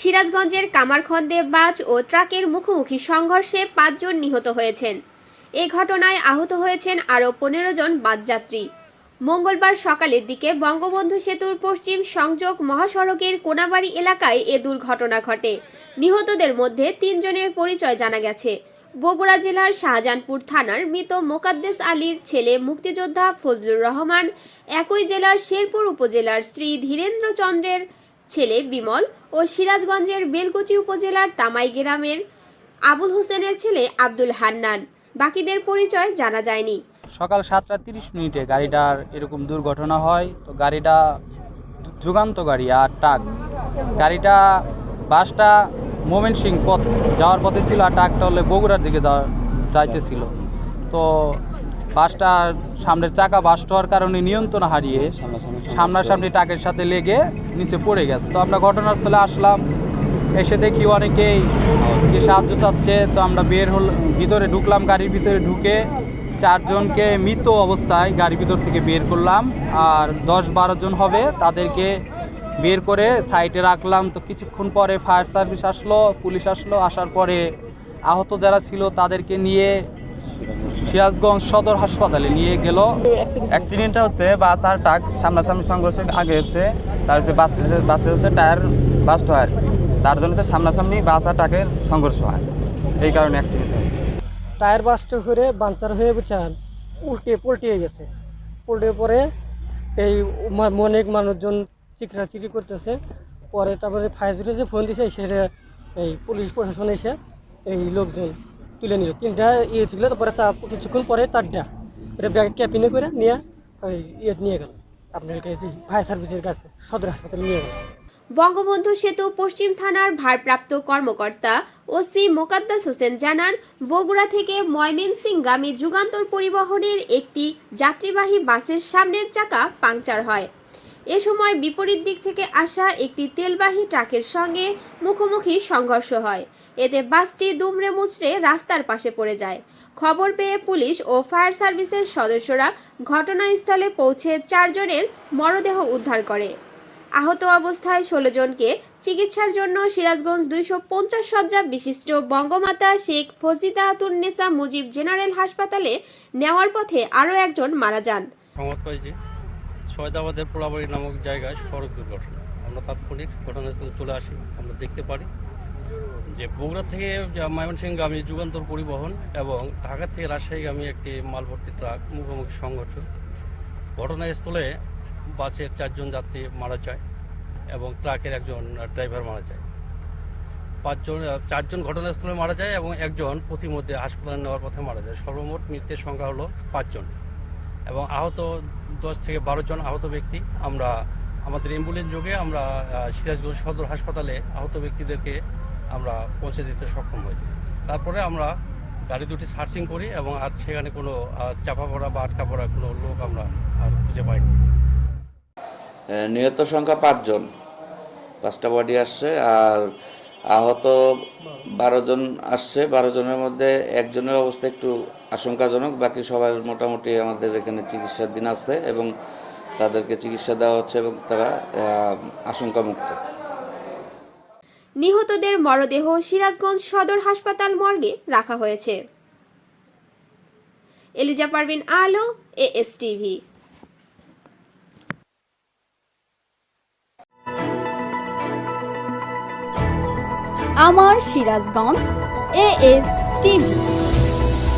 সিরাজগঞ্জের কামারখন্দে বাস ও ট্রাকের মুখোমুখি সংঘর্ষে পাঁচজন নিহত হয়েছেন। এ ঘটনায় আহত হয়েছেন আরও পনেরো জন বাসযাত্রী মঙ্গলবার সকালের দিকে বঙ্গবন্ধু সেতুর পশ্চিম সংযোগ মহাসড়কের কোনাবাড়ি এলাকায় এ দুর্ঘটনা ঘটে। নিহতদের মধ্যে তিনজনের পরিচয় জানা গেছে। বগুড়া জেলার শাহজাহানপুর থানার মৃত মোকাদ্দেস আলীর ছেলে মুক্তিযোদ্ধা ফজলুর রহমান, একই জেলার শেরপুর উপজেলার শ্রী ধীরেন্দ্র চন্দ্রের ছেলে বিমল ও সিরাজগঞ্জের বেলকুচি উপজেলার তামাই গ্রামের আবুল হোসেনের ছেলে আব্দুল হান্নান। বাকিদের পরিচয় জানা যায়নি। সকাল সাতটা তিরিশ মিনিটে গাড়িটার এরকম দুর্ঘটনা হয়। তো গাড়িটা যুগান্ত গাড়ি আর ট্রাক। গাড়িটা বাসটা মোমেন সিং পথ যাওয়ার পথে ছিল আর ট্রাকটা হলে বগুড়ার দিকে যাওয়া যাইতেছিল। তো বাসটা সামনের চাকা বাস্ট হওয়ার কারণে নিয়ন্ত্রণ হারিয়ে সামনাসামনি ট্রাকের সাথে লেগে নিচে পড়ে গেছে। তো আমরা ঘটনাস্থলে আসলাম, এসে দেখি অনেকেই সাহায্য চাচ্ছে। তো আমরা বের হল, ভিতরে ঢুকলাম, গাড়ির ভিতরে ঢুকে চারজনকে মৃত অবস্থায় গাড়ির ভিতর থেকে বের করলাম। আর দশ বারো জন হবে, তাদেরকে বের করে সাইডে রাখলাম। তো কিছুক্ষণ পরে ফায়ার সার্ভিস আসলো, পুলিশ আসলো। আসার পরে আহত যারা ছিল, তাদেরকে নিয়ে সিরাজগঞ্জ সদর হাসপাতালে নিয়ে গেল। অ্যাক্সিডেন্টটা হচ্ছে বাস আর ট্রাক সামনাসামনি সংঘর্ষের আগে হচ্ছে, তার হচ্ছে বাস বাসে হচ্ছে টায়ার বাস্ট হয়। তার জন্য হচ্ছে সামনাসামনি বাস আর ট্রাকের সংঘর্ষ হয়। এই কারণে অ্যাক্সিডেন্ট হয়েছে। টায়ার বাস্ট করে বাঞ্চার হয়ে বুঝছেন, উল্টে পল্টিয়ে গেছে। পল্টে পরে এই অনেক মানুষজন চিকরাচিকি করতেছে। পরে তারপরে ফায়ার সার্ভিসে ফোন দিছে, সেটা এই পুলিশ প্রশাসন এসে এই লোকজন তুলে নিল। তিনটা ইয়ে ছিল তারপরে তা কিছুক্ষণ পরে চারটা এটা ব্যাগে ক্যাপিনে করে নিয়ে ওই ইয়ে নিয়ে গেল। আপনার ফায়ার সার্ভিসের কাছে, সদর হাসপাতালে নিয়ে গেল। বঙ্গবন্ধু সেতু পশ্চিম থানার ভারপ্রাপ্ত কর্মকর্তা ওসি মোকাদ্দাস হোসেন জানান, বগুড়া থেকে ময়মনসিংগামী যুগান্তর পরিবহনের একটি যাত্রীবাহী বাসের সামনের চাকা পাংচার হয়। এ সময় বিপরীত দিক থেকে আসা একটি তেলবাহী ট্রাকের সঙ্গে মুখোমুখি সংঘর্ষ হয়। এতে বাসটি দুমড়ে মুচড়ে রাস্তার পাশে পড়ে যায়। খবর পেয়ে পুলিশ ও ফায়ার সার্ভিসের সদস্যরা ঘটনাস্থলে পৌঁছে চারজনের মরদেহ উদ্ধার করে। আহত অবস্থায় ষোলো জনকে চিকিৎসার জন্য সিরাজগঞ্জ দুইশো পঞ্চাশ শয্যা বিশিষ্ট বঙ্গমাতা শেখ ফজিদাতুন্নেসা মুজিব জেনারেল হাসপাতালে নেওয়ার পথে আরও একজন মারা যান। সয়দাবাদের পোলাবাড়ি নামক জায়গায় সড়ক দুর্ঘটনা। আমরা তাৎক্ষণিক ঘটনাস্থলে চলে আসি, আমরা দেখতে পারি যে বগুড়া থেকে ময়মনসিংহগামী যুগান্তর পরিবহন এবং ঢাকা থেকে রাজশাহীগামী একটি মালভর্তি ট্রাক মুখোমুখি সংঘর্ষ। ঘটনাস্থলে বাসের চারজন যাত্রী মারা যায় এবং ট্রাকের একজন ড্রাইভার মারা যায়। পাঁচজন, চারজন ঘটনাস্থলে মারা যায় এবং একজন প্রতিমধ্যে হাসপাতালে নেওয়ার পথে মারা যায়। সর্বমোট মৃতের সংখ্যা হলো পাঁচজন এবং আহত দশ থেকে বারো জন আহত ব্যক্তি। আমরা আমাদের অ্যাম্বুলেন্স যোগে আমরা সিরাজগঞ্জ সদর হাসপাতালে আহত ব্যক্তিদেরকে আমরা পৌঁছে দিতে সক্ষম হই। তারপরে আমরা গাড়ি দুটি সার্চিং করি এবং আর সেখানে কোনো চাপা পড়া বা আটকা পড়া কোনো লোক আমরা আর খুঁজে পাইনি নিহত সংখ্যা পাঁচজন পাঁচটা বডি আসছে আর আহত বারো জন আসছে। বারো জনের মধ্যে একজনের অবস্থা একটু আশঙ্কাজনক। বাকি সবার মোটামুটি আমাদের এখানে চিকিৎসার দিন আছে এবং তাদেরকে চিকিৎসা দেওয়া হচ্ছে এবং তারা আশঙ্কামুক্ত। নিহতদের মরদেহ সিরাজগঞ্জ সদর হাসপাতাল মর্গে রাখা হয়েছে। এলিজা পারভিন আলো এএস টিভি আমার সিরাজগঞ্জ এএস টিভি